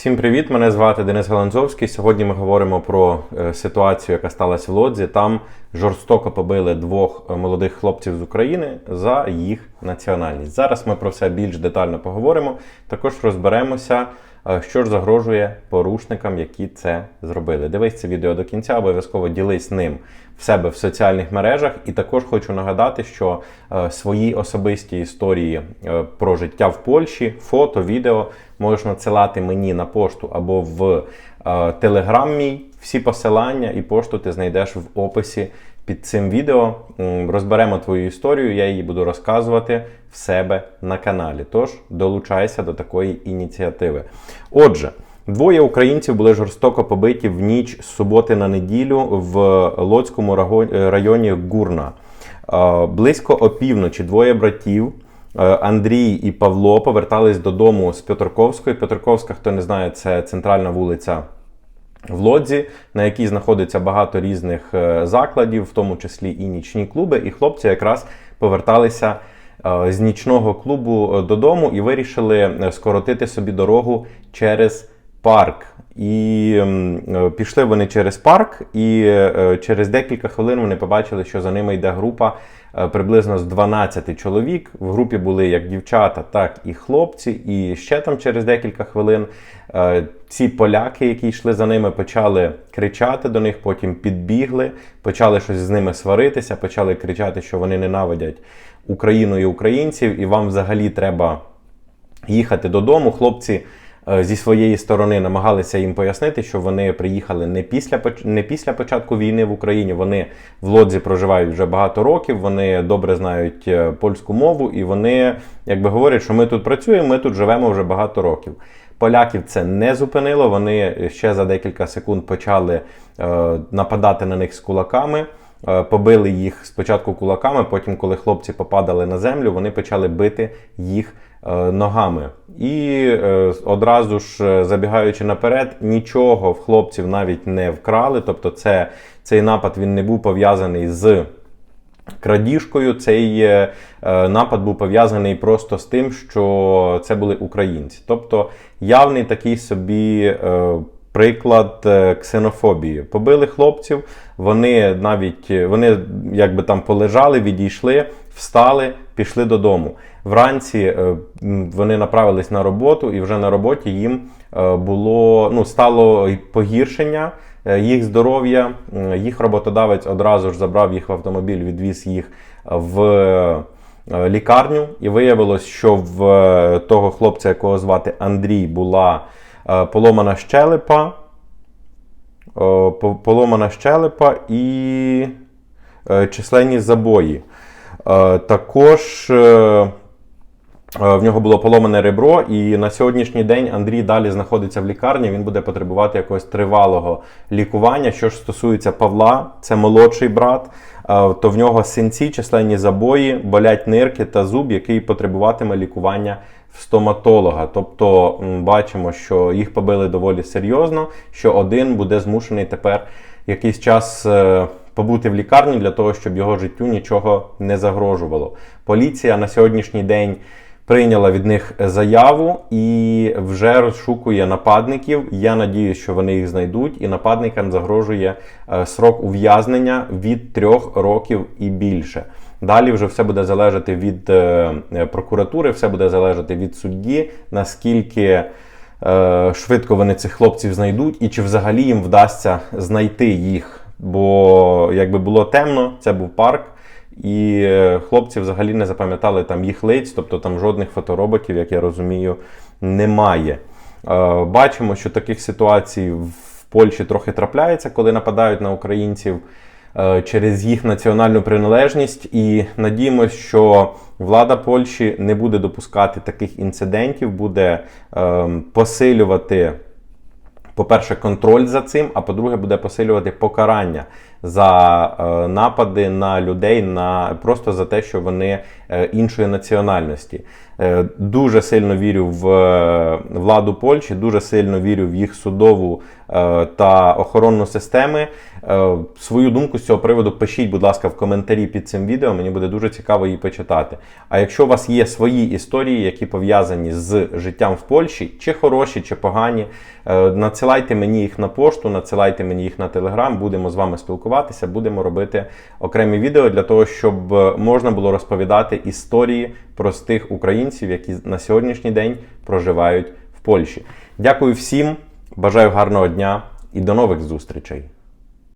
Всім привіт! Мене звати Денис Галанзовський. Сьогодні ми говоримо про е, ситуацію, яка сталася в Лодзі. Там жорстоко побили двох е, молодих хлопців з України за їх національність. Зараз ми про все більш детально поговоримо. Також розберемося, е, що ж загрожує порушникам, які це зробили. Дивись це відео до кінця, обов'язково ділись ним в себе в соціальних мережах. І також хочу нагадати, що е, свої особисті історії е, про життя в Польщі, фото, відео можеш надсилати мені на пошту або в телеграм мій. Всі посилання і пошту ти знайдеш в описі під цим відео. Розберемо твою історію, я її буду розказувати в себе на каналі. Тож долучайся до такої ініціативи. Отже. Двоє українців були жорстоко побиті в ніч з суботи на неділю в Лоцькому районі Гурна. Е, Близько опівночі двоє братів е, Андрій і Павло повертались додому з Петроковської. Петроковська, хто не знає, це центральна вулиця в Лодзі, на якій знаходиться багато різних е, закладів, в тому числі і нічні клуби. І хлопці якраз поверталися е, з нічного клубу е, додому і вирішили скоротити собі дорогу через парк. І е, пішли вони через парк, і е, через декілька хвилин вони побачили, що за ними йде група е, приблизно з 12 чоловік. В групі були як дівчата, так і хлопці. І ще там через декілька хвилин ці поляки, які йшли за ними, почали кричати до них, потім підбігли, почали щось з ними сваритися, почали кричати, що вони ненавидять Україну і українців, і вам взагалі треба їхати додому. Хлопці зі своєї сторони намагалися їм пояснити, що вони приїхали не після не після початку війни в Україні. Вони в Лодзі проживають вже багато років. Вони добре знають е, польську мову, і вони якби говорять, що ми тут працюємо, ми тут живемо вже багато років. Поляків це не зупинило. Вони ще за декілька секунд почали е, нападати на них з кулаками. Е, Побили їх спочатку кулаками, потім, коли хлопці попадали на землю, вони почали бити їх е, ногами. І е, одразу ж забігаючи наперед, нічого в хлопців навіть не вкрали. Тобто, це, цей напад він не був пов'язаний з крадіжкою. Цей е, напад був пов'язаний просто з тим, що це були українці. Тобто явний такий собі. е, Приклад е, ксенофобії. Побили хлопців, вони навіть е, вони якби там полежали, відійшли, встали, пішли додому. Вранці е, вони направились на роботу, і вже на роботі їм було ну, стало погіршення їх здоров'я. Їх роботодавець одразу ж забрав їх в автомобіль, відвіз їх в лікарню. І виявилось, що в того хлопця, якого звати Андрій, була поломана щелепа. е, Поломана щелепа і е, численні забої. Е, Також е, Е, В нього було поломане ребро, і на сьогоднішній день Андрій далі знаходиться в лікарні. Він буде потребувати якогось тривалого лікування. Що ж стосується Павла, це молодший брат, е, то в нього синці, численні забої, болять нирки та зуб, який потребуватиме лікування в стоматолога. Тобто бачимо, що їх побили доволі серйозно, що один буде змушений тепер якийсь час. е, Побути в лікарні для того, щоб його життю нічого не загрожувало. Поліція на сьогоднішній день прийняла від них заяву і вже розшукує нападників. Я надіюсь, що вони їх знайдуть, і нападникам загрожує е, срок ув'язнення від трьох років і більше. Далі вже все буде залежати від е, е, прокуратури, все буде залежати від судді, наскільки е, швидко вони цих хлопців знайдуть, і чи взагалі їм вдасться знайти їх. Бо якби було темно, це був парк. І хлопці взагалі не запам'ятали там їх лиць, тобто там жодних фотороботів, як я розумію, немає. Бачимо, що таких ситуацій в Польщі трохи трапляється, коли нападають на українців через їх національну приналежність. І надіємося, що влада Польщі не буде допускати таких інцидентів, буде е, посилювати по-перше, контроль за цим, а по-друге, буде посилювати покарання за е, напади на людей, на просто за те, що вони е, іншої національності. Е, Дуже сильно вірю в владу Польщі, дуже сильно вірю в їх судову та охоронну системи. Свою думку з цього приводу пишіть, будь ласка, в коментарі під цим відео. Мені буде дуже цікаво її почитати. А якщо у вас є свої історії, які пов'язані з життям в Польщі, чи хороші, чи погані, надсилайте мені їх на пошту, надсилайте мені їх на телеграм. Будемо з вами спілкуватися, будемо робити окремі відео для того, щоб е, можна було розповідати історії простих українців, які на сьогоднішній день проживають в Польщі. Дякую всім, бажаю гарного дня і до нових зустрічей.